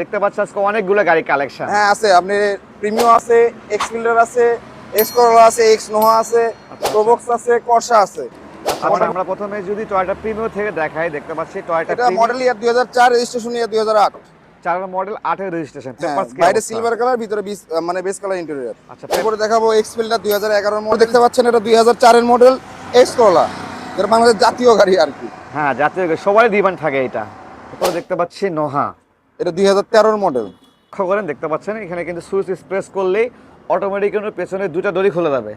দেখতে পাচ্ছি আজকে অনেকগুলো গাড়ি কালেকশন হ্যাঁ আছে। আপনি প্রিমিও আছে এক্স আছে এক্স করোলা আছে এক্স নোহা আছে আচ্ছা। প্রোবক্স আছে কর্সা আছে। আচ্ছা আমরা প্রথমে যদি টয়টা প্রিমিও থেকে দেখাই দেখতে পাচ্ছি টয়টা এটা মডেল ইয়ার দুই হাজার চার রেজিস্ট্রেশন ইয়ার দুই হাজার আট। চার মডেল আটের রেজিস্ট্রেশন বাইরে সিলভার কালার ভিতরে মানে বেস কালার ইন্টেরিয়র আচ্ছা তারপরে দেখাবো এক্স ফিল্ডার দুই হাজার এগারোর মডেল দেখতে পাচ্ছেন এটা দুই হাজার চারের মডেল এক্স করোলা যেটা বাংলাদেশ জাতীয় গাড়ি আর কি। হ্যাঁ জাতীয় সবারই ডিমান্ড থাকে এটা। তারপরে দেখতে পাচ্ছি নোহা এটা দুই হাজার তেরোর মডেল লক্ষ্য করেন দেখতে পাচ্ছেন এখানে কিন্তু সুইচ প্রেস করলেই অটোমেটিক কিন্তু পেছনে দুটা দড়ি খুলে যাবে।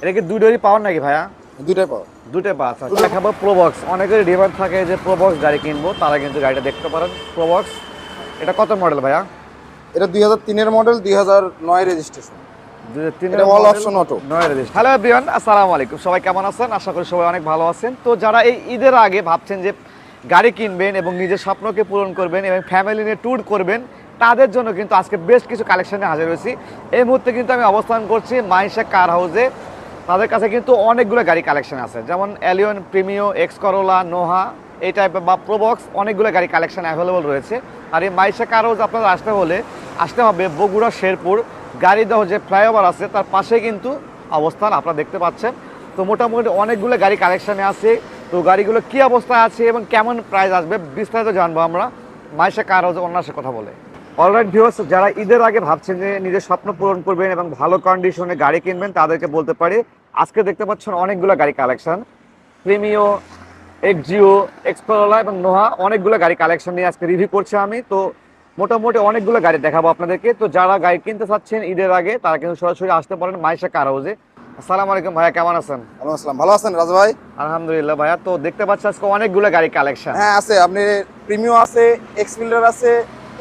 এটা কি দুই দড়ি পাওয়ার নাকি ভাইয়া? দুইটাই পাওয়া দুটো পাঁচ আছে দেখাবো প্রোবক্স অনেকের ডিমান্ড থাকে যে প্রোবক্স গাড়ি কিনবো তারা কিন্তু গাড়িটা দেখতে পারেন। প্রোবক্স এটা কত মডেল ভাইয়া? এটা দুই হাজার তিনের মডেল দুই হাজার নয় রেজিস্ট্রেশন। হ্যালো এভরিওয়ান আসসালামু আলাইকুম। সবাই কেমন আছেন? আশা করি সবাই অনেক ভালো আছেন। তো যারা এই ঈদের আগে ভাবছেন যে গাড়ি কিনবেন এবং নিজের স্বপ্নকে পূরণ করবেন এবং ফ্যামিলি নিয়ে ট্যুর করবেন, তাদের জন্য কিন্তু আজকে বেশ কিছু কালেকশনে হাজির হয়েছি। এই মুহূর্তে কিন্তু আমি অবস্থান করছি মাইশা কার হাউসে তাদের কাছে কিন্তু অনেকগুলো গাড়ি কালেকশন আছে, যেমন Allion Premio X Corolla Noha এই টাইপের বা প্রোবক্স অনেকগুলো গাড়ি কালেকশন অ্যাভেলেবল রয়েছে। আর এই মাইশা কার হাউস আপনারা আসতে হলে আসতে হবে বগুড়া, শেরপুর। গাড়িদহ যে ফ্লাইওভার আছে, তার পাশে কিন্তু অবস্থান আপনারা দেখতে পাচ্ছেন। তো মোটামুটি অনেকগুলো গাড়ি কালেকশানে আছে। তো গাড়িগুলো কি অবস্থায় আছে এবং কেমন প্রাইস আসবে বিস্তারিত জানব আমরা। মাইশা কার হাউসে অন্যান্য সাথে কথা বলে। অলরাইট ভিউয়ার্স যারা ঈদের আগে ভাবছেন যে নিজের স্বপ্ন পূরণ করবেন এবং ভালো কন্ডিশনে গাড়ি কিনবেন, তাদেরকে বলতে পারি, আজকে দেখতে পাচ্ছেন অনেকগুলো গাড়ি কালেকশন। প্রিমিও এক্সজিও এক্সপ্লোরা এবং নোহা অনেকগুলো গাড়ি কালেকশন নিয়ে আজকে রিভিউ করছি আমি। তো মোটামুটি অনেকগুলো গাড়ি দেখাবো আপনাদেরকে। তো যারা গাড়ি কিনতে চাচ্ছেন ঈদের আগে, তারা কিন্তু সরাসরি আসতে পারেন মাইশা কার হাউসে আসসালামু আলাইকুম ভাইয়া কেমন আছেন? ওয়ালাইকুম আসসালাম। ভালো আছেন রাজু ভাই? আলহামদুলিল্লাহ ভাইয়া তো দেখতে পাচ্ছি আজকে অনেকগুলো গাড়ি কালেকশন হ্যাঁ আছে। আপনি প্রিমিও আছে এক্স ফিল্ডার আছে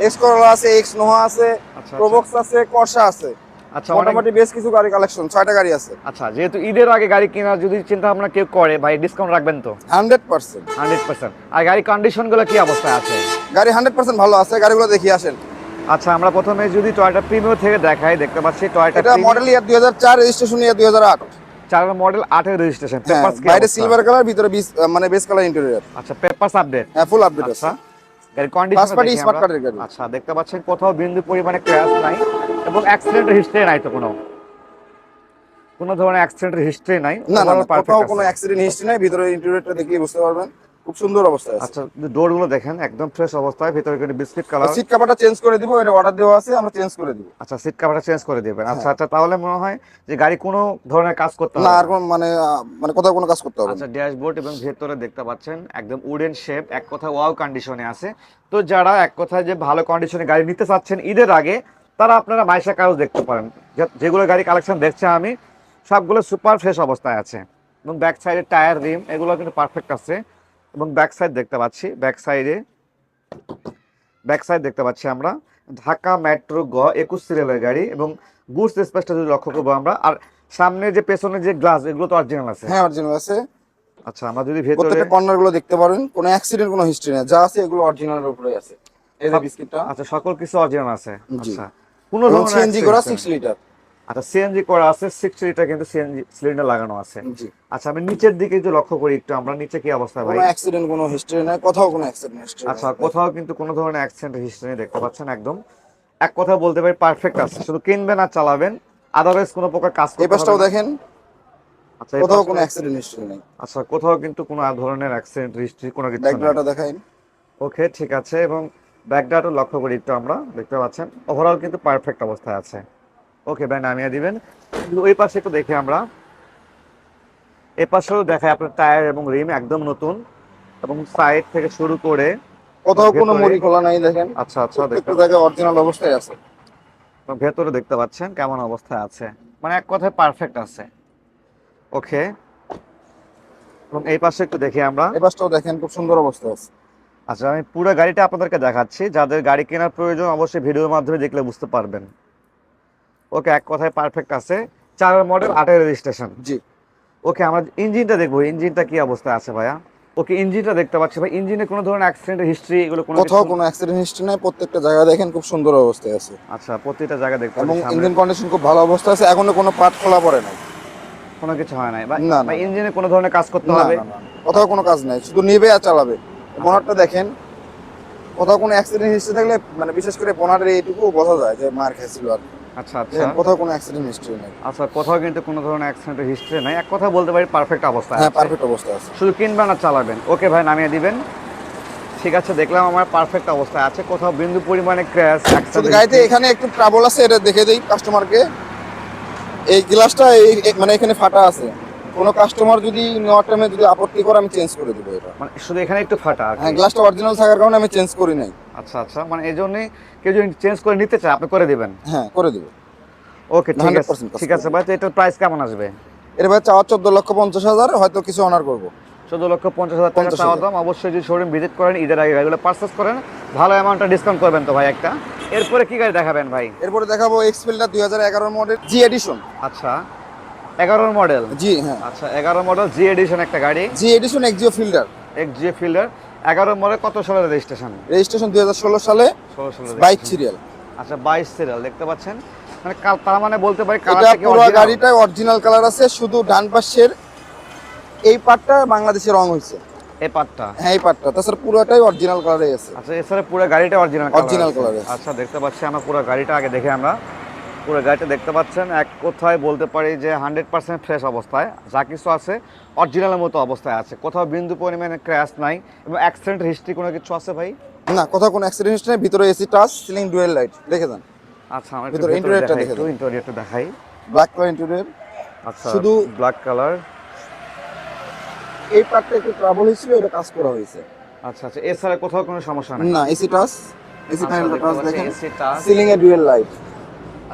এক্স করোলা আছে এক্স নোহা আছে আচ্ছা প্রোবক্স আছে কর্সা আছে। আচ্ছা মোটামুটি বেশ কিছু গাড়ি কালেকশন ছয়টা গাড়ি আছে। আচ্ছা যেহেতু ঈদের আগে গাড়ি কেনার যদি চিন্তা ভাবনা কেউ করে ভাই ডিসকাউন্ট রাখবেন তো? Hundred percent. Hundred percent. আর গাড়ি কন্ডিশনগুলো কি অবস্থায় আছে? গাড়ি হান্ড্রেড পার্সেন্ট ভালো আছে। গাড়িগুলো দেখিয়ে আসেন। আচ্ছা আমরা প্রথমে যদি টয়টা প্রিমিও থেকে দেখাই দেখতে পাচ্ছি টয়টা এটা মডেল ইয়ার দুই হাজার চার রেজিস্ট্রেশন ইয়ার দুই হাজার আট। চার মডেল আটের রেজিস্ট্রেশন হ্যাঁ বাইরে সিলভার কালার ভিতরে মানে বেস কালার ইন্টেরিয়র আচ্ছা পেপারস আপডেট হ্যাঁ ফুল আপডেট আছে। আচ্ছা গাড়ি First party condition smart card এর গাড়ি। আচ্ছা দেখতে পাচ্ছেন কোথাও বিন্দু পরিমাণে ক্র্যাশ নাই এবং অ্যাক্সিডেন্টের হিস্ট্রি নাই তো কোনো। কোনো ধরনের অ্যাক্সিডেন্টের হিস্ট্রি নাই। না না কোথাও কোনো অ্যাক্সিডেন্ট হিস্ট্রি নাই ভিতরে ইন্টেরিয়রটা দেখিয়ে বুঝতে পারবেন। খুব সুন্দর অবস্থায় আছে। আচ্ছা ডোরগুলো দেখেন একদম ফ্রেশ অবস্থায় ভিতরে কিন্তু বিস্কিট কালার সিট কাভারটা চেঞ্জ করে দিব এটা অর্ডার দেওয়া আছে আমরা চেঞ্জ করে দিব। আচ্ছা সিট কাভারটা চেঞ্জ করে দিবেন। আচ্ছা আচ্ছা তাহলে মনে হয় যে গাড়ি কোনো ধরনের কাজ করতে হবে না। আর কোনো মানে মানে কোথাও কোনো কাজ করতে হবে আচ্ছা ড্যাশবোর্ড এবং ভেতরে দেখতে পাচ্ছেন একদম উডেন শেপ এক কথা ওয়াও কন্ডিশনে আছে। তো যারা এক কথায় যে ভালো কন্ডিশনে গাড়ি নিতে চাচ্ছেন ঈদের আগে তারা আপনারা মাইশা কারও দেখতে পারেন। যেগুলো গাড়ি কালেকশন দেখছে আমি সবগুলো সুপার ফ্রেশ অবস্থায় আছে। এবং ব্যাক সাইডে টায়ার রিম এগুলো কিন্তু পারফেক্ট আছে। এবং ব্যাক সাইড দেখতে পাচ্ছি ব্যাক সাইডে ব্যাক সাইড দেখতে পাচ্ছি আমরা ঢাকা মেট্রো গ একুশ সিরিয়ালের গাড়ি এবং গুডস স্পেসটা যদি লক্ষ্য করব আমরা আর সামনে যে পেছনে যে গ্লাস এগুলো তো অরিজিনাল আছে। হ্যাঁ অরিজিনাল আছে। আচ্ছা আমরা যদি ভেতরে প্রত্যেকটা কর্নারগুলো দেখতে পারেন কোনো অ্যাক্সিডেন্ট কোনো হিস্ট্রি নেই যা আছে এগুলো অরিজিনালের উপরে আছে। এই যে বিস্কিটটা আচ্ছা সকল কিছু অরিজিনাল আছে। আচ্ছা কোনো সিএনজি করা 6 লিটার আচ্ছা সিএনজি করা আছে 60 লিটার কিন্তু সিএনজি সিলিন্ডার লাগানো আছে। আচ্ছা আমি নিচের দিকে যদি লক্ষ্য করি একটু আমরা নিচে কি অবস্থা ভাই? কোনো অ্যাক্সিডেন্ট কোনো হিস্ট্রি নেই কোথাও কোনো অ্যাক্সিডেন্ট হিস্ট্রি আচ্ছা কোথাও কিন্তু কোনো ধরনের অ্যাক্সিডেন্ট হিস্ট্রি দেখতে পাচ্ছেন একদম। এক কথা বলতে পারি পারফেক্ট আছে। শুধু কিনবেন আর চালাবেন আদারওয়াইজ কোনো প্রকার কাজ এই পাশটাও দেখেন। আচ্ছা কোথাও কোনো অ্যাক্সিডেন্ট হিস্ট্রি নেই। আচ্ছা কোথাও কিন্তু কোনো ধরনের অ্যাক্সিডেন্ট হিস্ট্রি কোনো কিছু নেই। ব্যাকগ্রাউন্ডটা দেখাই। ওকে ঠিক আছে এবং ব্যাকডাটও লক্ষ্য করি একটু আমরা দেখতে পাচ্ছেন। ওভারঅল কিন্তু পারফেক্ট অবস্থায় আছে। ওকে ভাই নামিয়ে দিবেন। ওই পাশে একটু দেখি আমরা। এ পাশেও দেখায় আপনার টায়ার এবং রিম একদম নতুন এবং সাইড থেকে শুরু করে কোথাও কোনো মুড়ি খোলা নাই দেখেন। আচ্ছা আচ্ছা দেখতে জায়গায় অরিজিনাল অবস্থায় আছে। ভেতরে দেখতে পাচ্ছেন কেমন অবস্থায় আছে। মানে এক কথায় পারফেক্ট আছে। ওকে। এবং এই পাশে একটু দেখি আমরা। এই পাশটাও দেখেন খুব সুন্দর অবস্থায় আছে। আচ্ছা আমি পুরো গাড়িটা আপনাদেরকে দেখাচ্ছি। যাদের গাড়ি কেনার প্রয়োজন অবশ্যই ভিডিওর মাধ্যমে দেখলে বুঝতে পারবেন। ওকে এক কথায় পারফেক্ট আছে। চার মডেল আটের রেজিস্ট্রেশন জি। ওকে আমরা ইঞ্জিনটা দেখব। ইঞ্জিনটা কি অবস্থায় আছে ভাইয়া? ওকে ইঞ্জিনটা দেখতে পাচ্ছি ভাই। ইঞ্জিনে কোনো ধরনের অ্যাক্সিডেন্টের হিস্ট্রি এগুলো কোনো কোথাও কোনো অ্যাক্সিডেন্ট হিস্ট্রি নাই। প্রত্যেকটা জায়গায় দেখেন খুব সুন্দর অবস্থায় আছে। আচ্ছা প্রত্যেকটা জায়গা দেখতে এবং ইঞ্জিন কন্ডিশন খুব ভালো অবস্থায় আছে। এখনও কোনো পার্ট খোলা পড়ে নাই। কোনো কিছু হয় নাই। না, বা ইঞ্জিনে কোনো ধরনের কাজ করতে হবে? কোথাও কোনো কাজ নাই। শুধু নেবে আর চালাবে। মনারটা দেখেন। কোথাও কোনো অ্যাক্সিডেন্ট হিস্ট্রি থাকলে মানে বিশেষ করে বোনারের এইটুকু বোঝা যায় যে মার খেয়েছিল আর কি। আচ্ছা আচ্ছা। কোথাও কোনো অ্যাক্সিডেন্ট হিস্ট্রি নেই। আচ্ছা কোথাও কিন্তু কোনো ধরনের অ্যাক্সিডেন্টের হিস্ট্রি নাই। এক কথা বলতে পারি পারফেক্ট অবস্থা হ্যাঁ পারফেক্ট অবস্থা আছে। শুধু কিনবেন আর চালাবেন। ওকে ভাই নামিয়ে দিবেন। ঠিক আছে দেখলাম আমার পারফেক্ট অবস্থায় আছে। কোথাও বিন্দু পরিমাণে ক্র্যাশ শুধু গাড়িতে এখানে একটু ট্রাবল আছে এটা দেখে দেই কাস্টমারকে এই গ্লাসটা এই এই- মানে এখানে ফাটা আছে। কোনো কাস্টমার যদি নেওয়ার টাইমে যদি আপত্তি করে আমি চেঞ্জ করে দেবো এটা। মানে শুধু এখানে একটু ফাটা হ্যাঁ গ্লাসটা অরিজিনাল থাকার কারণে আমি চেঞ্জ করি নাই। আচ্ছা আচ্ছা মানে এই জন্যই কেউ যদি চেঞ্জ করে নিতে চায় আপনি করে দিবেন? হ্যাঁ করে দেবো। ওকে ঠিক আছে। ঠিক আছে ভাই তো এটার প্রাইস কেমন আসবে? এর ভাই চাওয়া চোদ্দ লক্ষ পঞ্চাশ হাজার হয়তো কিছু অনার করব। চোদ্দ লক্ষ পঞ্চাশ হাজার টাকা 50,000 চাওয়া দাম অবশ্যই যদি শোরুম ভিজিট করেন ঈদের আগে গাড়িগুলো পারচেস করেন ভালো অ্যামাউন্টটা ডিসকাউন্ট করবেন তো ভাই একটা। এরপরে কি গাড়ি দেখাবেন ভাই? এরপরে দেখাবো এক্সপেলটা দুই হাজার এগারো মডেল জি এডিশন আচ্ছা। এগারোর মডেল জি হ্যাঁ। আচ্ছা এগারো মডেল জি এডিশন একটা গাড়ি। G edition Axio Fielder X G Fielder এগারো মডেল কত সালের রেজিস্ট্রেশন রেজিস্ট্রেশন দুই হাজার ষোলো সালে। ষোলো সালের বাইক সিরিয়াল আচ্ছা বাইশ সিরিয়াল দেখতে পাচ্ছেন? মানে তার মানে বলতে পারি এটা পুরো? গাড়িটায় অরিজিনাল কালার আছে শুধু ডান পাশের এই পার্টটা বাংলাদেশে রং হয়েছে। এই পার্টটা হ্যাঁ এই পার্টটা তাছাড়া পুরোটাই অরিজিনাল কালারে আছে। আচ্ছা এছাড়া পুরো গাড়িটা অরিজিনাল color আছে। আচ্ছা দেখতে পাচ্ছি আমরা পুরো গাড়িটা আগে দেখে আমরা। পুরো গাড়িটা দেখতে পাচ্ছেন। এক কোথায় বলতে পারি যে হান্ড্রেড পার্সেন্ট ফ্রেশ অবস্থায়। যা কিছু আছে অরিজিনালের মতো অবস্থায় আছে। কোথাও বিন্দু পরিমাণে ক্র্যাশ নাই। এবং অ্যাক্সিডেন্ট হিস্ট্রি কোনো কিছু আছে ভাই? না কোথাও কোনো অ্যাক্সিডেন্ট হিস্ট্রি নেই। ভিতরে AC touch ceiling dual light দেখে যান। আচ্ছা আমরা ভিতরে interior-টা দেখে দাও। ইন্টেরিয়রটা দেখাই। ব্ল্যাক কালার ইন্টেরিয়র আচ্ছা শুধু- ব্ল্যাক কালার এই পার্টটা একটু ট্রাবল হয়েছিল এটা কাজ করা হয়েছে। আচ্ছা আচ্ছা এছাড়া কোথাও কোনো সমস্যা নেই? না এসি টাচ এসি প্যানেলটা টাচ দেখেন। সিলিং এ ডুয়েল লাইট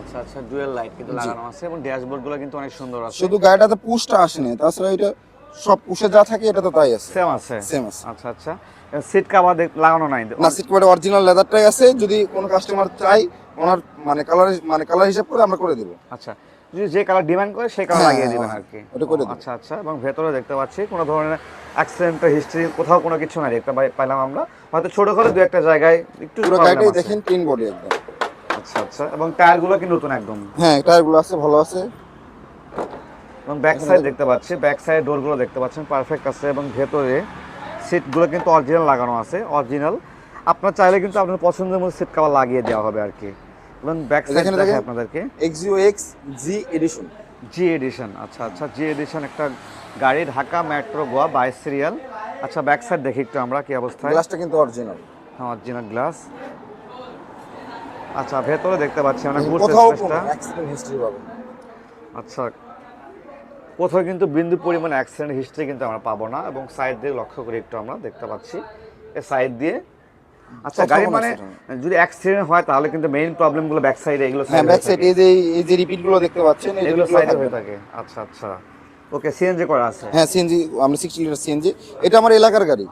আচ্ছা আচ্ছা ডুয়েল লাইট কিন্তু লাগানো আছে এবং ড্যাশবোর্ডগুলো কিন্তু অনেক সুন্দর আছে। শুধু গাড়িটাতে পুশটা আসেনি তাছাড়া এটা সব পুশে যা থাকে এটা তো তাই আছে। সেম আছে? সেম আছে। আচ্ছা আচ্ছা। সিট কাভার লাগানো নাই? না সিট কভারে অরিজিনাল লেদারটাই আছে যদি কোনো কাস্টমার চাই ওনার মানে কালার মানে কালার হিসাব করে আমরা করে দেবো। আচ্ছা যদি যে কালার ডিমান্ড করে সেই কালার হ্যাঁ, লাগিয়ে হ্যাঁ, দিবেন হ্যাঁ, আর কি। ওটা করে আচ্ছা আচ্ছা এবং ভেতরে দেখতে পাচ্ছি কোনো ধরনের অ্যাক্সিডেন্টের হিস্ট্রি কোথাও কোনো কিছু নাই দেখতে পাইলাম আমরা। হয়তো ছোট করে দু একটা জায়গায় একটু পুরো গাড়িটাই দেখেন ক্লিন বডি একদম। আচ্ছা আচ্ছা। এবং টায়ারগুলো কি নতুন একদম? হ্যাঁ টায়ারগুলো আছে ভালো আছে। এবং ব্যাক সাইড দেখতে পাচ্ছি ব্যাক সাইড ডোরগুলো দেখতে পাচ্ছেন পারফেক্ট আছে। এবং ভেতরে সিটগুলো কিন্তু অরিজিনাল লাগানো আছে অরিজিনাল আপনার চাইলে কিন্তু আপনার পছন্দের মতো সিট কভার লাগিয়ে দেওয়া হবে আর কি। এবং ব্যাক সাইড দেখে। আপনাদেরকে। Axio X G edition G edition আচ্ছা আচ্ছা। জি এডিশন একটা গাড়ি ঢাকা মেট্রো গোয়া বাইশ সিরিয়াল আচ্ছা ব্যাক সাইড দেখি একটু আমরা কি অবস্থায়? গ্লাসটা কিন্তু অরিজিনাল হ্যাঁ অরিজিনাল গ্লাস আচ্ছা ভেতরে দেখতে পাচ্ছি আমরা স্পেসটা। হিস্ট্রি আচ্ছা কোথাও কিন্তু বিন্দু পরিমাণ অ্যাক্সিডেন্ট হিস্ট্রি কিন্তু আমরা পাবো না এবং সাইড দিয়ে লক্ষ্য করে একটু আমরা দেখতে পাচ্ছি। এ সাইড দিয়ে। আচ্ছা গাড়ি মানে যদি অ্যাক্সিডেন্ট হয় তাহলে কিন্তু মেইন প্রবলেমগুলো ব্যাক সাইডে এগুলো হ্যাঁ ব্যাক সাইড এই যে এই যে রিপিটগুলো দেখতে পাচ্ছেন এগুলো সাইডে হয়ে থাকে। আচ্ছা আচ্ছা। ওকে সিএনজি করা আছে? হ্যাঁ সিএনজি আমরা সিক্সটি লিটার সিএনজি এটা আমার এলাকার গাড়ি।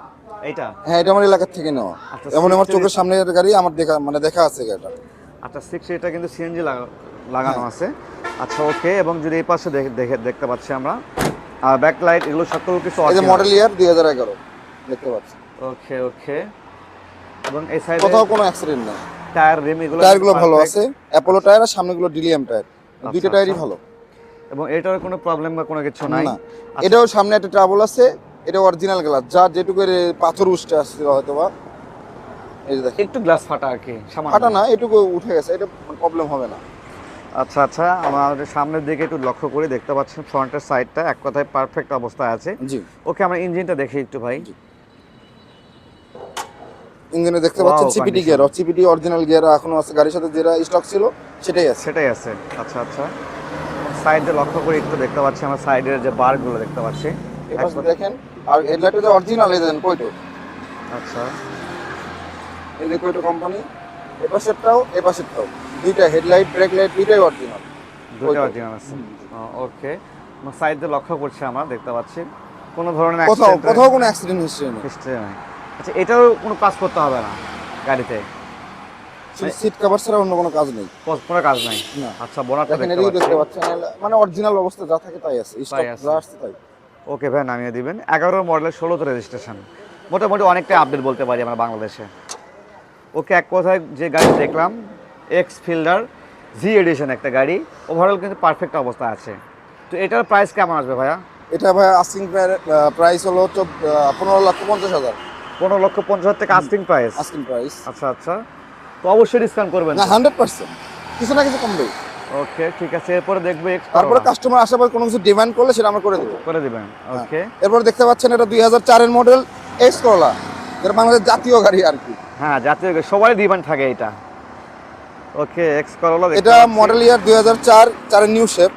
এইটা? হ্যাঁ এটা আমার এলাকার থেকে নেওয়া। আচ্ছা, এমন আমার 60 চোখের সামনের গাড়ি আমার দেখা মানে দেখা আছে গাড়িটা। আচ্ছা সিক্স এটা কিন্তু সিএনজি লাগানো আছে। আচ্ছা ওকে এবং যদি এই পাশে দেখে দেখে দেখতে পাচ্ছি আমরা আর ব্যাক লাইট এগুলো সকল কিছু এই যে মডেল ইয়ার দুই হাজার এগারো দেখতে পাচ্ছি। ওকে ওকে এবং এই সাইডে কোথাও কোনো অ্যাক্সিডেন্ট নেই। টায়ার রিম এগুলো টায়ারগুলো ভালো আছে। অ্যাপোলো টায়ার আর সামনেগুলো ডিলিয়াম টায়ার দুইটা আচ্ছা, টায়ারই আচ্ছা। ভালো। এবং এটার কোনো প্রবলেম বা কোনো কিছু নাই? না। এটাও সামনে একটা ট্রাবল আছে। এটা অরিজিনাল গ্লাস যার যেটুকু পাথর উঠতে আসছিল হয়তো বা এই দেখেন। একটু গ্লাস ফাটা আর কি সামান্য। ফাটা না এটুকু উঠে গেছে এটা প্রবলেম হবে না। আচ্ছা আচ্ছা আমাদের সামনের দিকে একটু লক্ষ্য করে দেখতে পাচ্ছেন ফ্রন্টের সাইডটা এক কথায় পারফেক্ট অবস্থায় আছে। জি। ওকে আমরা ইঞ্জিনটা দেখি একটু ভাই। জি। ইঞ্জিনে দেখতে পাচ্ছেন CVT. Gear CVT original gear এখনও আছে গাড়ির সাথে যেটা স্টক ছিল সেটাই আছে। সেটাই আছে। আচ্ছা আচ্ছা। সাইডে লক্ষ্য করে একটু দেখতে পাচ্ছি আমরা সাইডের যে বারগুলো দেখতে পাচ্ছি। দেখেন আর হেডলাইটটা যে অরিজিনাল দেখেন কয়টো আচ্ছা। এই যে কয়টো কোম্পানি এ পাশেরটাও এ পাশেরটাও। দুইটা হেডলাইট ব্রেক লাইট দুইটাই অরিজিনাল দুটো ওইটা। অরিজিনাল আছে। ওকে সাইডে লক্ষ্য করছি আমরা দেখতে পাচ্ছি। কোনো ধরনের কোথাও কোথাও কোনো অ্যাক্সিডেন্ট হিস্ট্রি নেই। হিস্ট্রি নাই। আচ্ছা এটাও কোনো কাজ করতে হবে না গাড়িতে? সিট কভার ছাড়া অন্য কোনো কাজ নেই। কোনো কাজ নাই? না। আচ্ছা বোনারটা দেখতে পাচ্ছি। পাচ্ছেন মানে অরিজিনাল অবস্থা যা থাকে তাই আছে। স্টক যা আসছে তাই। ওকে ভাই নামিয়ে দিবেন। এগারো মডেলের ষোলোতে রেজিস্ট্রেশন মোটামুটি অনেকটাই আপডেট বলতে পারি আমরা বাংলাদেশে। ওকে এক কথায় যে গাড়ি দেখলাম এক্স ফিল্ডার জি এডিশন একটা গাড়ি ওভারঅল কিন্তু পারফেক্ট অবস্থা আছে। তো এটার প্রাইস কেমন আসবে ভাইয়া? এটা ভাই আস্কিং প্রাইস হলো পনেরো লক্ষ পঞ্চাশ হাজার। পনেরো লক্ষ পঞ্চাশ হাজার থেকে আস্টিং প্রাইস আস্কিং প্রাইস আচ্ছা আচ্ছা। তো অবশ্যই ডিসকাউন্ট করবেন না হান্ড্রেড পার্সেন্ট কিছু না কিছু কমবে ওকে ঠিক আছে। এরপরে দেখব তারপরে কাস্টমার আসার পর কোনো কিছু ডিমান্ড করলে সেটা আমরা করে দেবো। করে দেবেন ওকে। এরপর দেখতে পাচ্ছেন এটা দুই হাজার চারের মডেল এক্স করলা যেটা বাংলাদেশ জাতীয় গাড়ি আর কি। হ্যাঁ জাতীয় সবাই ডিমান্ড থাকে এটা। ওকে এক্স করোলা এটা মডেল ইয়ার দুই হাজার চার চারের নিউ শেপ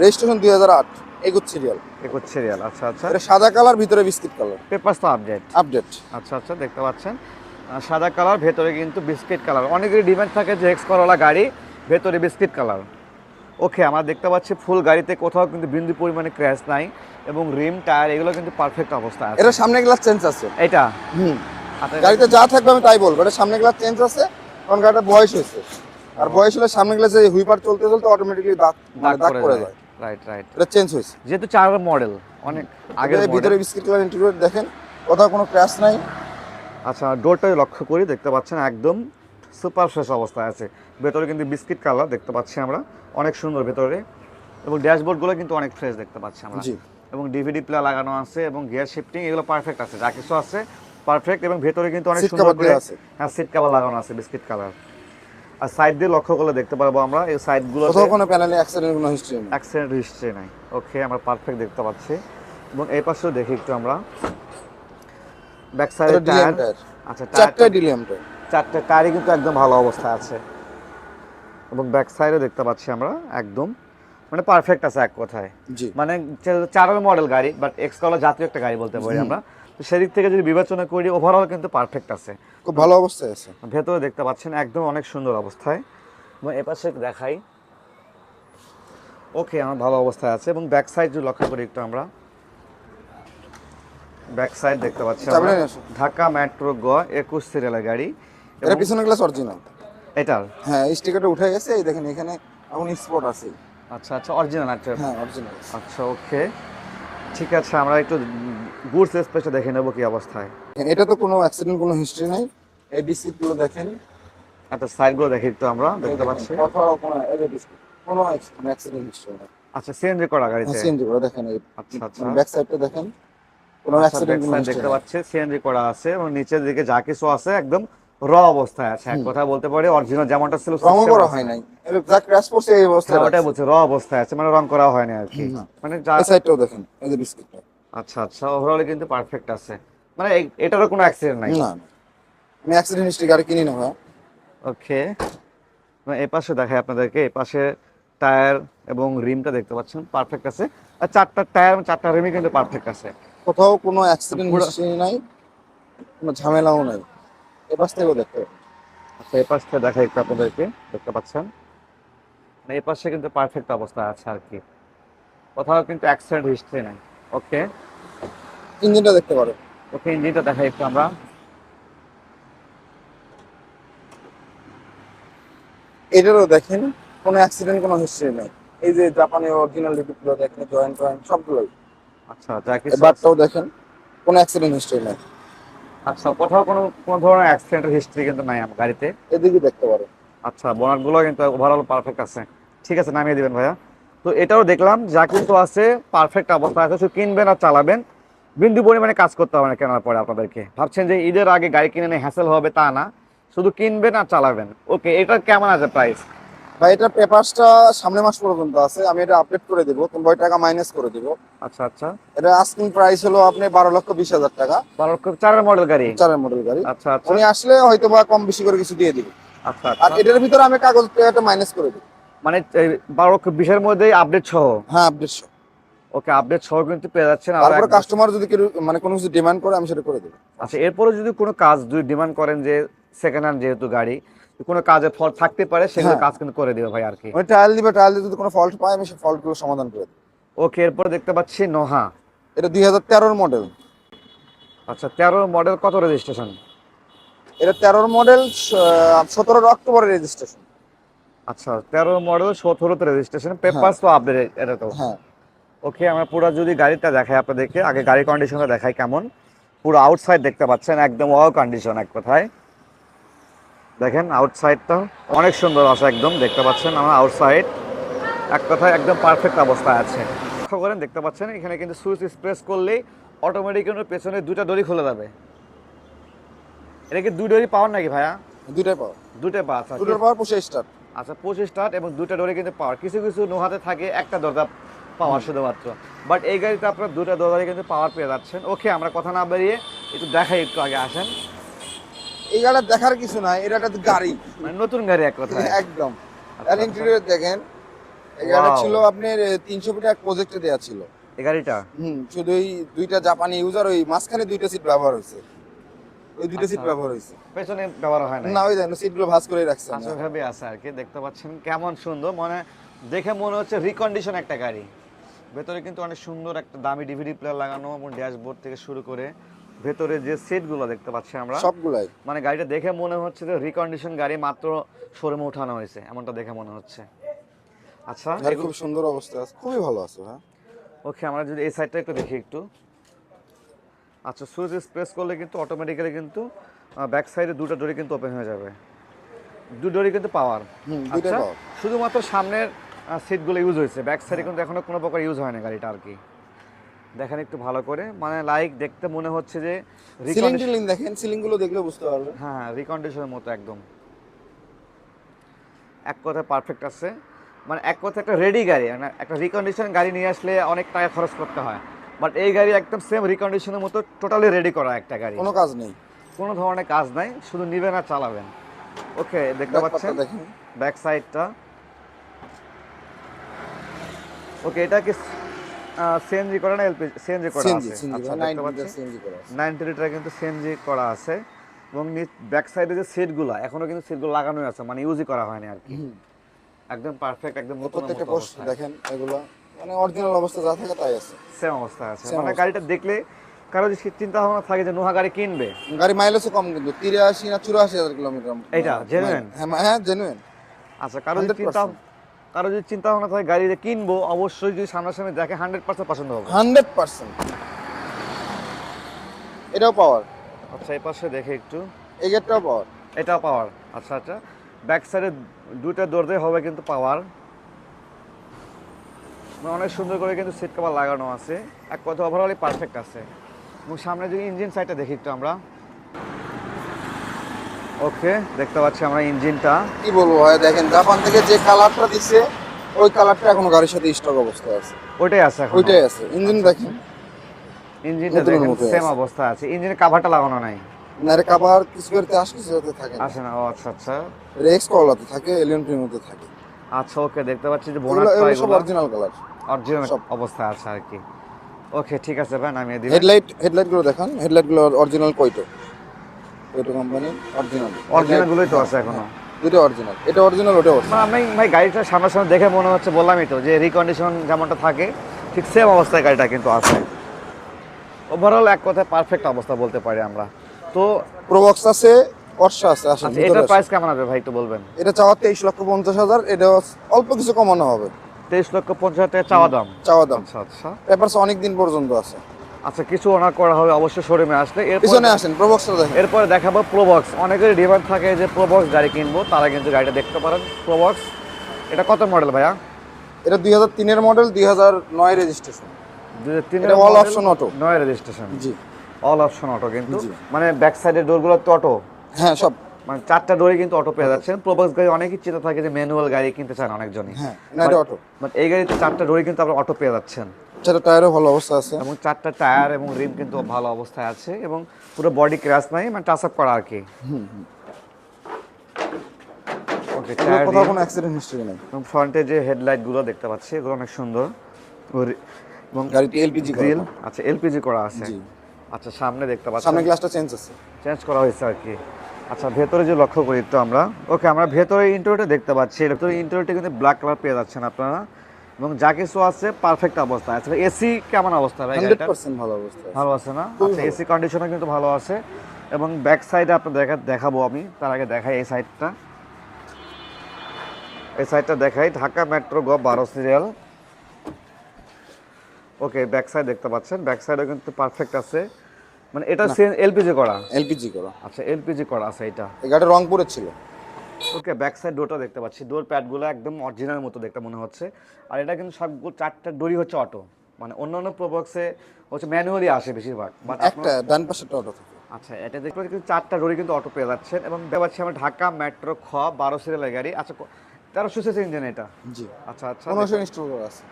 রেজিস্ট্রেশন দুই হাজার আট এগুত সিরিয়াল একুশ সিরিয়াল আচ্ছা আচ্ছা। এটা সাদা কালার ভিতরে বিস্কিট কালার পেপারস তো আপডেট আপডেট আচ্ছা আচ্ছা দেখতে পাচ্ছেন। সাদা কালার ভেতরে কিন্তু বিস্কিট কালার অনেকেরই ডিমান্ড থাকে যে এক্স করোলা গাড়ি ভেতরে বিস্কিট কালার ওকে আমরা দেখতে পাচ্ছি ফুল গাড়িতে কোথাও কিন্তু বিন্দু পরিমাণে ক্র্যাশ নাই এবং রিম টায়ার এগুলো কিন্তু পারফেক্ট অবস্থা আছে। এটা সামনে গ্লাস চেঞ্জ আছে। এটা? হুম। গাড়িতে যা থাকবে আমি তাই বলব। এটা সামনে গ্লাস চেঞ্জ আছে কারণ গাড়িটা বয়স হয়েছে। আর বয়স হলে সামনে গ্লাসে হুইপার চলতে চলতে অটোমেটিকলি দাগ মানে দাগ পড়ে যায়। রাইট রাইট এটা চেঞ্জ হয়েছে। যেহেতু চার মডেল অনেক আগের আগের ভিতরে বিস্কিট কালার ইন্টেরিয়র দেখেন কোথাও কোনো ক্র্যাশ নাই। আচ্ছা ডোরটাই লক্ষ্য করি দেখতে পাচ্ছেন একদম সুপার ফ্রেশ অবস্থায় আছে। ভেতরে কিন্তু বিস্কিট কালার দেখতে পাচ্ছি আমরা অনেক সুন্দর ভেতরে। এবং ড্যাশবোর্ডগুলো কিন্তু অনেক ফ্রেশ দেখতে পাচ্ছি আমরা। এবং ডিভিডি প্লেয়ার লাগানো আছে এবং গিয়ার শিফটিং এগুলো পারফেক্ট আছে যা কিছু আছে পারফেক্ট এবং ভেতরে কিন্তু অনেক সুন্দর করে আছে। হ্যাঁ সিট কভার লাগানো আছে বিস্কিট কালার। আর সাইড দিয়ে লক্ষ্য করলে দেখতে পারব আমরা এই সাইডগুলো কোথাও কোনো প্যানেলে অ্যাক্সিডেন্ট কোনো হিস্ট্রি নেই। অ্যাক্সিডেন্ট হিস্ট্রি নাই। ওকে আমরা পারফেক্ট দেখতে পাচ্ছি। এবং এই পাশেও দেখি একটু আমরা। ব্যাক সাইডে টায়ার আচ্ছা চারটে ডিলিয়াম টায়ার চারটে টায়ারই কিন্তু একদম ভালো অবস্থায় আছে। এবং ব্যাক সাইডে দেখতে পাচ্ছি আমরা একদম। মানে পারফেক্ট আছে এক কথায়। মানে চারের মডেল গাড়ি বাট এক্স কলার জাতীয় একটা গাড়ি বলতে পারি আমরা। সেদিক থেকে যদি বিবেচনা করি ওভারঅল কিন্তু পারফেক্ট আছে। খুব ভালো অবস্থায় আছে। ভেতরে দেখতে পাচ্ছেন একদম অনেক সুন্দর অবস্থায়। এবং এপাশে দেখাই। ওকে আমার ভালো অবস্থায় আছে। এবং ব্যাক সাইড যদি লক্ষ্য করি একটু আমরা। ব্যাক সাইড দেখতে পাচ্ছি। ঢাকা মেট্রো গ একুশ সিরিয়ালের গাড়ি। এটা পিছনে গ্লাস অরিজিনাল এটার? হ্যাঁ স্টিকারটা উঠে গেছে। এই দেখেন এখানে এখন স্পট আছে। আচ্ছা আচ্ছা অরিজিনাল আছে হ্যাঁ অরিজিনাল আচ্ছা ওকে ঠিক আছে আমরা একটু গুডস স্পেসটা দেখে নেব কি অবস্থায়। এটা তো কোনো অ্যাক্সিডেন্ট কোনো হিস্ট্রি নাই। এই বিস্কিটগুলো দেখেন। একটা সাইডগুলো দেখি একটু আমরা দেখতে পাচ্ছি। কোথাও কোনো বিস্কিট কোনো অ্যাক্সিডেন্ট হিস্ট্রি নাই। আচ্ছা সিএনজি করা গাড়িতে? সিএনজি গুলো দেখেন আচ্ছা আচ্ছা। ব্যাক সাইডটা দেখেন। কোনো আচ্ছা, অ্যাক্সিডেন্ট history দেখতে। পাচ্ছি সিএনজি করা আছে এবং নিচের দিকে যা কিছু আছে একদম র অবস্থায় আছে এক কথা বলতে পারি অরিজিনাল যেমনটা ছিল system করা হয় নাই। যা ক্র্যাশ করছে এই অবস্থায় হ্যাঁ ওটাই। বলছি র অবস্থায় আছে মানে রং করা হয়নি আর কি। মানে যা সাইডটাও দেখেন এই যে বিস্কিটটা আচ্ছা আচ্ছা ওভারঅল কিন্তু পারফেক্ট আছে। মানে এটারও কোনো অ্যাক্সিডেন্ট নাই। না। আমি অ্যাক্সিডেন্ট হিস্ট্রি গাড়ি কিনি না ওকে এই পাশে দেখাই আপনাদেরকে এই পাশে টায়ার এবং রিমটা দেখতে পাচ্ছেন পারফেক্ট আছে। আর চারটা টায়ার চারটা রিমই কিন্তু পারফেক্ট আছে। কোথাও কোনো অ্যাক্সিডেন্ট হিস্ট্রি নাই কোনো ঝামেলাও নাই। এ পাশ থেকেও দেখতে পাবেন। আচ্ছা পাশটা দেখাই একটু আপনাদেরকে দেখতে পাচ্ছেন? মানে এই পাশে কিন্তু পারফেক্ট অবস্থা আছে আর কি। কোথাও কিন্তু অ্যাক্সিডেন্ট হিস্ট্রি নাই। ওকে ইঞ্জিনটা দেখতে পারো। ওকে ইঞ্জিনটা দেখাই একটু আমরা। এটারও দেখেন কোনো অ্যাক্সিডেন্ট কোনো হিস্ট্রি নাই। এই যে জাপানি অরিজিনাল লিপিগুলো দেখেন জয়েন্ট জয়েন্ট সবগুলোই। আচ্ছা যা কিছু এবারটাও দেখেন কোনো অ্যাক্সিডেন্ট হিস্ট্রি নাই। আচ্ছা কোথাও কোনো কোনো ধরনের অ্যাক্সিডেন্টের হিস্ট্রি কিন্তু নাই আমার গাড়িতে। এদিকে দেখতে পারো আচ্ছা বোনাটগুলো কিন্তু ওভারঅল পারফেক্ট আছে। ঠিক আছে নামিয়ে দিবেন ভাইয়া। তো এটাও দেখলাম যা কিন্তু আছে পারফেক্ট অবস্থা আছে। শুধু কিনবেন আর চালাবেন। বিন্দু পরিমাণে কাজ করতে হবে না কেনার পরে আপনাদেরকে। ভাবছেন যে ঈদের আগে গাড়ি কিনে নিয়ে হ্যাসেল হবে তা না। শুধু কিনবেন আর চালাবেন। ওকে এটা কেমন আছে প্রাইস ভাই এটা পেপারসটা সামনে মাস পর্যন্ত আছে। আমি এটা আপডেট করে দেবো। নব্বই টাকা মাইনাস করে দিব। আচ্ছা আচ্ছা। এটা আস্কিং প্রাইস হলো আপনি বারো লক্ষ বিশ হাজার টাকা। বারো লক্ষ চারের মডেল গাড়ি? চারের মডেল গাড়ি। আচ্ছা আচ্ছা। উনি আসলে হয়তো বা কম বেশি করে কিছু দিয়ে দিব। আচ্ছা আর আচ্ছা। এটার ভিতরে আমি কাগজ একটা মাইনাস করে দিব। মানে বারো লক্ষ বিশের মধ্যেই আপডেট সহ? হ্যাঁ আপডেট ওকে আপডেট সহ কিন্তু পেয়ে যাচ্ছেন আরও তারপরে কাস্টমার যদি মানে কোনো কিছু ডিমান্ড করে আমি সেটা করে দেবো। আচ্ছা এরপরে যদি কোনো কাজ যদি ডিমান্ড করেন যে সেকেন্ড হ্যান্ড যেহেতু গাড়ি কোনো কাজে ফল্ট থাকতে পারে সেগুলো হ্যাঁ। কাজ কিন্তু করে দিবে ভাই আর কি। ওই ট্রায়াল দিবে ট্রায়াল দিয়ে যদি কোনো ফল্ট পাই আমি সেই ফল্টগুলো সমাধান করে দেবো। ওকে এরপর দেখতে পাচ্ছি নোহা। এটা দুই হাজার তেরোর মডেল আচ্ছা তেরো মডেল কত রেজিস্ট্রেশন এটা তেরোর মডেল সতেরোর অক্টোবরের রেজিস্ট্রেশন আচ্ছা তেরো মডেল সতেরোতে রেজিস্ট্রেশন পেপারস তো আপডেট এটা তো। হ্যাঁ। ওকে আমরা পুরো যদি গাড়িটা দেখাই আপনাদেরকে আগে গাড়ি কন্ডিশনটা দেখাই কেমন। পুরো আউটসাইড দেখতে পাচ্ছেন একদম ওয়াও কন্ডিশন এক কথায়। দেখেন আউটসাইডটা অনেক সুন্দর আছে একদম দেখতে পাচ্ছেন আমার আউটসাইড এক কথায় একদম পারফেক্ট অবস্থায় আছে। লক্ষ্য করেন দেখতে পাচ্ছেন এখানে কিন্তু সুইচ স্প্রেস করলেই অটোমেটিক কিন্তু পেছনে দুটা দড়ি খুলে যাবে। এটা কি দুই ডোরি পাওয়ার নাকি ভাইয়া? দুইটাই পাওয়ার দুটো পা আচ্ছা। দুটোর পাওয়ার পুষে স্টার্ট আচ্ছা পঁচিশ স্টার্ট এবং দুটো ডোরে কিন্তু পাওয়ার কিছু কিছু নোহাতে থাকে একটা দরজা পাওয়ার শুধুমাত্র। বাট এই গাড়িতে আপনার দুটো দরজায় কিন্তু পাওয়ার পেয়ে যাচ্ছেন। ওকে আমরা কথা না বেরিয়ে একটু দেখাই একটু আগে আসেন। এই গাড়িটা দেখার কিছু নাই এটা একটা গাড়ি। মানে নতুন গাড়ি এক কথা একদম। আচ্ছা, আর ইন্টেরিয়র দেখেন এই Wow. ছিল আপনার তিনশো ফিট এক প্রজেক্টে দেওয়া ছিল। এই গাড়িটা? হুম শুধু ওই দুইটা জাপানি ইউজার ওই মাঝখানে দুইটা সিট ব্যবহার হয়েছে। ওই দুইটা সিট আচ্ছা। ব্যবহার হয়েছে। পেছনে ব্যবহার হয় না না ওই দেখেন সিটগুলো ভাঁজ করে রাখছে আচ্ছা ভাবে আছে আর কি দেখতে পাচ্ছেন কেমন সুন্দর। মানে দেখে মনে হচ্ছে রিকন্ডিশন একটা গাড়ি। ভেতরে কিন্তু অনেক সুন্দর একটা দামি ডিভিডি প্লেয়ার লাগানো এবং ড্যাশবোর্ড থেকে শুরু করে ভেতরে যে সিটগুলো দেখতে পাচ্ছি আমরা সবগুলাই। মানে গাড়িটা দেখে মনে হচ্ছে যে রিকন্ডিশন গাড়ি মাত্র শোরুমে উঠানো হয়েছে এমনটা দেখে মনে হচ্ছে। আচ্ছা খুব সুন্দর অবস্থা আছে খুবই ভালো আছে হ্যাঁ। ওকে আমরা যদি এই সাইডটা একটু দেখি একটু। আচ্ছা সুইচ প্রেস করলে কিন্তু অটোমেটিক্যালি কিন্তু ব্যাক সাইডে দুটো ডোরি কিন্তু ওপেন হয়ে যাবে। দু ডোরি কিন্তু পাওয়ার আচ্ছা শুধুমাত্র সামনের সিটগুলো ইউজ হয়েছে ব্যাক সাইডে কিন্তু এখনও কোনো প্রকার ইউজ হয় না গাড়িটা আর কি। দেখেন একটু ভালো করে। মানে লাইক দেখতে মনে হচ্ছে যে সিলিং টিলিং দেখেন সিলিংগুলো দেখলে বুঝতে পারবেন। হ্যাঁ রিকন্ডিশনের মতো একদম। এক কথায় পারফেক্ট আছে। মানে এক কথা একটা রেডি গাড়ি মানে একটা রিকন্ডিশন গাড়ি নিয়ে আসলে অনেক টাকা খরচ করতে হয়। বাট এই গাড়ি একদম সেম রিকন্ডিশনের মতো টোটালি রেডি করা একটা গাড়ি। কোনো কাজ নেই। কোনো ধরনের কাজ নাই শুধু নিবেন আর চালাবেন। ওকে দেখতে পাচ্ছেন? দেখেন। ব্যাক সাইডটা ওকে এটা কি সিএনজি করা না এলপিজি সিএনজি করা আছে। আচ্ছা দেখতে পাচ্ছেন সিএনজি করা আছে। নাইনটি লিটার কিন্তু সিএনজি করা আছে। এবং ব্যাক সাইডে যে সিটগুলো এখনও কিন্তু সিটগুলো লাগানোই আছে মানে ইউজই করা হয়নি আর কি। একদম পারফেক্ট একদম নতুন প্রত্যেকটা পোস্ট দেখেন এগুলো মানে অরিজিনাল অবস্থা যা থাকে তাই আছে। সেম অবস্থা আছে। মানে গাড়িটা দেখলে কারও যদি চিন্তা ভাবনা থাকে যে নোহা গাড়ি কিনবে। গাড়ি মাইলেজও কম কিন্তু তিরাশি না চুরাশি হাজার কিলোমিটার এইটা, genuine? হ্যাঁ মা- হ্যাঁ জেনুইন আচ্ছা কারও যদি চিন্তা কারও যদি চিন্তা ভাবনা থাকে গাড়ি যে কিনবো অবশ্যই যদি সামনাসামনি দেখে হান্ড্রেড পার্সেন্ট পছন্দ হবে। হান্ড্রেড পার্সেন্ট এটাও পাওয়ার আচ্ছা এই পাশে দেখে একটু। এই গেটটাও পাওয়ার এটাও পাওয়ার আচ্ছা আচ্ছা। ব্যাক সাইডে দুইটা দরজাই হবে কিন্তু পাওয়ার অনেক সুন্দর করে কিন্তু সিট কভার লাগানো আছে। এক কথা ওভারঅলি পারফেক্ট আছে। এবং সামনে যদি ইঞ্জিন সাইডটা দেখি একটু আমরা। ওকে দেখতে পাচ্ছি আমরা ইঞ্জিনটা। কি বলব ভাই দেখেন জাপান থেকে যে কালারটা দিছে ওই কালারটা এখনও গাড়ির সাথে স্টক অবস্থায় আছে। ওইটাই আছে এখন। ওইটাই আছে। ইঞ্জিন দেখেন। ইঞ্জিনটা দেখেন সেম অবস্থা আছে। ইঞ্জিনের কাভারটা লাগানো নাই। না রে কাবার কিছু করতে আসে কিছু করতে থাকে আসে না ও আচ্ছা আচ্ছা। রেক্স কলাতে থাকে এলিয়ন প্রিমিয়ামতে থাকে। আচ্ছা ওকে দেখতে পাচ্ছি যে বোনাস এগুলো সব অরিজিনাল কালার অরিজিনাল। অবস্থা আছে আর কি। ওকে ঠিক আছে ভাই নামিয়ে দিবেন হেডলাইট হেডলাইটগুলো দেখান। হেডলাইটগুলো অরিজিনাল কয়টো? কোম্পানি অরিজিনাল অরিজিনাল গুলোই তো আছে এখনও। দুটো অরিজিনাল এটা অরিজিনাল ওটা অরিজিনাল মানে আমি ভাই গাড়িটা সামনাসামনি দেখে মনে হচ্ছে বললামই তো যে রিকন্ডিশন যেমনটা থাকে ঠিক সেম অবস্থায় গাড়িটা কিন্তু আছে। ওভারঅল এক কথায় পারফেক্ট অবস্থা বলতে পারি আমরা। তো প্রবক্স আছে অর্ষা আছে আচ্ছা। প্রাইস কেমন হবে ভাই একটু বলবেন? এটা চাওয়া তেইশ লক্ষ পঞ্চাশ হাজার এটা অল্প কিছু কমানো হবে। তেইশ লক্ষ পঞ্চাশ হাজার চাওয়া দাম? চাওয়া দাম। আচ্ছা আচ্ছা। পেপারস অনেক দিন পর্যন্ত আছে। আচ্ছা কিছু অনার করা হবে অবশ্যই শোরুমে আসলে। এরপর পিছনে আসেন প্রবক্সটা দেখেন। এরপরে দেখাবো প্রোবক্স অনেকের ডিমান্ড থাকে যে প্রোবক্স গাড়ি কিনবো তারা কিন্তু গাড়িটা দেখতে পারেন। প্রোবক্স এটা কত মডেল ভাইয়া? এটা দুই হাজার তিনের মডেল দুই হাজার নয় রেজিস্ট্রেশন এটা all model, option নয় রেজিস্ট্রেশন জি। অল অপশন অটো কিন্তু। মানে ব্যাক সাইডের ডোরগুলো তো অটো হ্যাঁ সব। মানে চারটা ডোরে কিন্তু অটো পেয়ে যাচ্ছেন। প্রোবক্স গাড়ি অনেকেই চিন্তা থাকে যে ম্যানুয়াল গাড়ি কিনতে চান অনেকজনই। হ্যাঁ অটো বাট এই গাড়িতে চারটা ডোরে কিন্তু আপনার অটো পেয়ে যাচ্ছেন। সেটা টায়ারও ভালো অবস্থা আছে। এবং চারটা টায়ার এবং রিম কিন্তু ভালো অবস্থায় আছে এবং পুরো বডি ক্র্যাশ নাই মানে টাচ আপ করা আর কি। ওকে টায়ার কোথাও কোনো অ্যাক্সিডেন্ট হিস্ট্রি নেই। এবং ফ্রন্টে যে হেডলাইটগুলো দেখতে পাচ্ছি এগুলো অনেক সুন্দর। এবং গাড়িটি এলপিজি গ্রিল আচ্ছা এলপিজি করা আছে। জি। আচ্ছা সামনে দেখতে পাচ্ছি সামনে গ্লাসটা চেঞ্জ আছে। চেঞ্জ করা হয়েছে আর কি। আচ্ছা ভেতরে যে লক্ষ্য করি তো আমরা। ওকে আমরা ভেতরে ইন্টারভিউটা দেখতে পাচ্ছি। ভেতরে ইন্টারভিউটা কিন্তু ব্ল্যাক কালার পেয়ে যাচ্ছেন আপনারা। এবং যা কিছু আছে পারফেক্ট অবস্থা। আছে এসি কেমন অবস্থা ভাই হান্ড্রেড গাড়িটার পার্সেন্ট ভালো অবস্থা ভালো আছে না? আচ্ছা এসি কন্ডিশনও কিন্তু ভালো আছে। এবং ব্যাক সাইডে আপনার দেখা দেখাবো আমি। তার আগে দেখাই এই সাইডটা এই সাইডটা দেখাই। ঢাকা মেট্রো গ বারো সিরিয়াল ওকে ব্যাক সাইড দেখতে পাচ্ছেন। ব্যাক সাইডও কিন্তু পারফেক্ট আছে। মানে এটা এলপিজি করা? এলপিজি করা। আচ্ছা এলপিজি করা আছে এটা। এই গাড়িটা রংপুরের ছিল। ওকে ব্যাক সাইড ডোরটা দেখতে পাচ্ছি। ডোর প্যাডগুলো একদম অরিজিনাল মতো দেখতে মনে হচ্ছে। আর এটা কিন্তু সবগুলো চারটা ডোরই হচ্ছে অটো মানে অন্য অন্য প্রবক্সে হচ্ছে ম্যানুয়ালি আসে বেশিরভাগ। বাট একটা ডান পাশেরটা অটো আচ্ছা এটা দেখতে পাচ্ছি কিন্তু চারটা রোডে কিন্তু অটো পেয়ে যাচ্ছেন। এবং দেখতে পাচ্ছি আমরা ঢাকা মেট্রো খ বারো সিরিয়ালের গাড়ি। আচ্ছা তেরোশো সিসি ইঞ্জিন এটা? জি। আচ্ছা আচ্ছা পনেরোশো ইনস্টল করা আছে।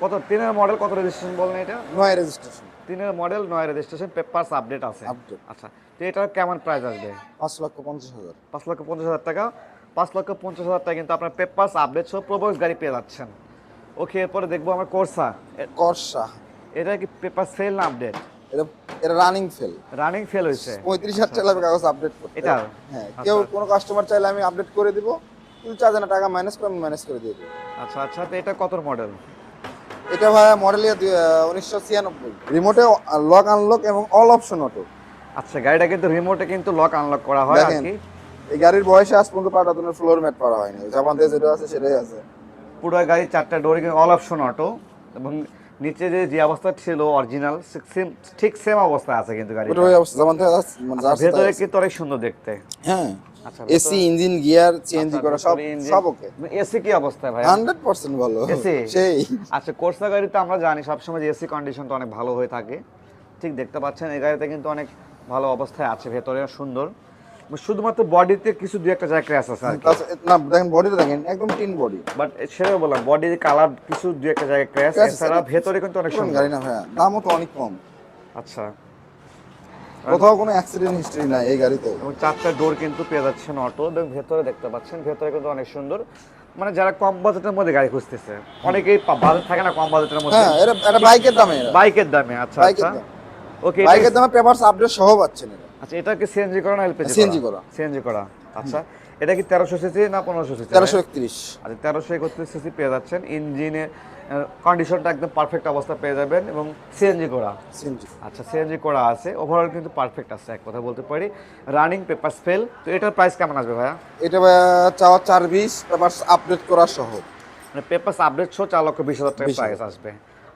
কত? তিনের মডেল কত রেজিস্ট্রেশন বলেন এটা? নয় রেজিস্ট্রেশন তিনের মডেল নয় রেজিস্ট্রেশন পেপারস আপডেট আছে। আপডেট আচ্ছা তো এটার কেমন প্রাইস আসবে? পাঁচ লক্ষ পঞ্চাশ হাজার। পাঁচ লক্ষ পঞ্চাশ হাজার টাকা। পাঁচ লক্ষ পঞ্চাশ হাজার টাকা কিন্তু আপনার পেপারস আপডেট সহ প্রবক্স গাড়ি পেয়ে যাচ্ছেন। ওকে এরপরে দেখব আমরা কোর্সা করসা এটা কি পেপার সেল না আপডেট এটা এটা রানিং ফেল রানিং ফেল হয়েছে। পঁয়ত্রিশ হাজার টাকা লাগবে কাগজ আপডেট করতে এটা? হ্যাঁ আচ্ছা। কেউ কোনো কাস্টমার চাইলে আমি আপডেট করে দিব। কিন্তু চার হাজার টাকা মাইনাস করে আমি ম্যানেজ করে দিয়ে দেবো। আচ্ছা আচ্ছা তো এটা কত মডেল এটা ভাই মডেল উনিশশো ছিয়ানব্বই। রিমোটে লক আনলক এবং অল অপশন অটো আচ্ছা গাড়িটা কিন্তু রিমোটে কিন্তু লক আনলক করা হয় আর কি। এই গাড়ির বয়সে আজ পর্যন্ত পাটাতনের ফ্লোর ম্যাট করা হয়নি। জাপান থেকে যেটা আছে সেটাই আছে। পুরো গাড়ি চারটা ডোর অল অপশন অটো এবং নিচে যে যে অবস্থা ছিল অরিজিনাল সেম ঠিক সেম অবস্থায় আছে কিন্তু গাড়ি ওই অবস্থা আছে, মানে আছে ভেতরে। কিন্তু অনেক সুন্দর দেখতে। হ্যাঁ আচ্ছা এসি ইঞ্জিন গিয়ার চেঞ্জ করা সব সব ওকে। এসি কি অবস্থায় ভাই? হান্ড্রেড পার্সেন্ট ভালো। AC? সেই। আচ্ছা কোর্সা গাড়িতে আমরা জানি সবসময় যে এসি কন্ডিশনটা অনেক ভালো হয়ে থাকে। ঠিক দেখতে পাচ্ছেন এই গাড়িতে কিন্তু অনেক ভালো অবস্থায় আছে ভেতরে সুন্দর। শুধুমাত্র বডিতে কিছু দু একটা জায়গায় ক্র্যাশ আছে না দেখেন বডিটা দেখেন একদম টিন বডি বাট সেটাও বললাম বডির কালার কিছু দু একটা জায়গায় ক্র্যাশ আছে, এছাড়া ভেতরে কিন্তু অনেক সুন্দর। গাড়ি না ভাইয়া দামও তো অনেক কম। আচ্ছা। কোথাও কোনো অ্যাক্সিডেন্ট হিস্ট্রি নাই এই গাড়িতে। এবং চারটা ডোর কিন্তু পেয়ে যাচ্ছেন অটো এবং ভেতরে দেখতে পাচ্ছেন ভেতরে কিন্তু অনেক সুন্দর। মানে যারা কম বাজেটের মধ্যে গাড়ি খুঁজতেছে অনেকেই বাজেট থাকে না কম বাজেটের মধ্যে। হ্যাঁ এটা বাইকের দামে বাইকের দামে আচ্ছা আচ্ছা। ওকে বাইকের দামে পেপারস আপডেট সহ পাচ্ছেন আচ্ছা এটা কি সিএনজি করা না এলপিজি CNG করা। সিএনজি করা। আচ্ছা এটা কি তেরোশো সিসি না পনেরোশো সিসি? তেরোশো একত্রিশ। আচ্ছা তেরোশো একত্রিশ সিসি পেয়ে যাচ্ছেন। ইঞ্জিনের কন্ডিশনটা একদম পারফেক্ট অবস্থা পেয়ে যাবেন এবং সিএনজি করা। সিএনজি আচ্ছা সিএনজি করা আছে। ওভারঅল কিন্তু পারফেক্ট আছে এক কথা বলতে পারি। রানিং পেপার ফেল তো এটার প্রাইস কেমন আসবে ভাইয়া? এটা ভাইয়া চাওয়া চার বিশ পেপারস আপডেট করা সহ। মানে পেপার আপডেট শো চার লক্ষ বিশ হাজার টাকা প্রাইস আসবে।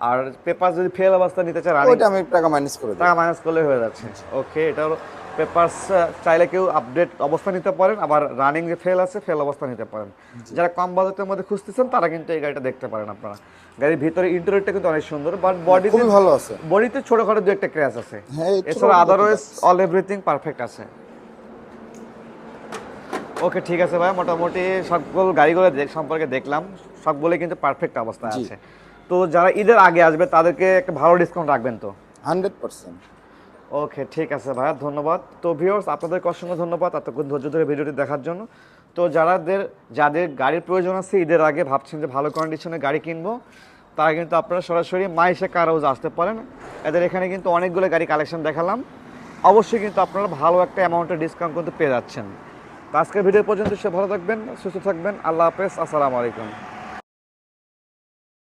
আর পেপার যদি ফেল অবস্থা নিতে চায় রানিং ওইটা আমি টাকা মাইনাস করে টাকা মাইনাস করলে হয়ে যাচ্ছে। ওকে এটা হলো পেপারস চাইলে কেউ আপডেট অবস্থা নিতে পারেন আবার রানিং যে ফেল আছে ফেল অবস্থা নিতে পারেন। যারা কম বাজেটের মধ্যে খুঁজতেছেন তারা কিন্তু এই গাড়িটা দেখতে পারেন আপনারা। গাড়ির ভিতরে ইন্টেরিয়রটা কিন্তু অনেক সুন্দর বাট বডিতে খুবই ভালো আছে। বডিতে ছোটখাটো দু একটা ক্র্যাশ আছে। হ্যাঁ ছোট এছাড়া ছোট আদারওয়াইজ অল এভরিথিং পারফেক্ট আছে। ওকে ঠিক আছে ভাই মোটামুটি সকল গাড়িগুলো সম্পর্কে দেখলাম। সবগুলো কিন্তু পারফেক্ট অবস্থায় জি। আছে। তো যারা ঈদের আগে আসবে তাদেরকে একটা ভালো ডিসকাউন্ট রাখবেন তো? Hundred percent. ওকে ঠিক আছে ভাইয়া ধন্যবাদ। তো ভিউয়ার্স আপনাদেরকে অসংখ্য ধন্যবাদ এতক্ষণ ধৈর্য ধরে ভিডিওটি দেখার জন্য। তো যারাদের যাদের গাড়ির প্রয়োজন আছে ঈদের আগে ভাবছেন যে ভালো কন্ডিশনে গাড়ি কিনবো তারা কিন্তু আপনারা সরাসরি মাইশা কার হাউস আসতে পারেন। এদের এখানে কিন্তু অনেকগুলো গাড়ি কালেকশন দেখালাম। অবশ্যই কিন্তু আপনারা ভালো একটা অ্যামাউন্টের ডিসকাউন্ট কিন্তু পেয়ে যাচ্ছেন। তো আজকের ভিডিও পর্যন্ত সে ভালো থাকবেন সুস্থ থাকবেন আল্লাহ হাফেজ আসসালামু আলাইকুম।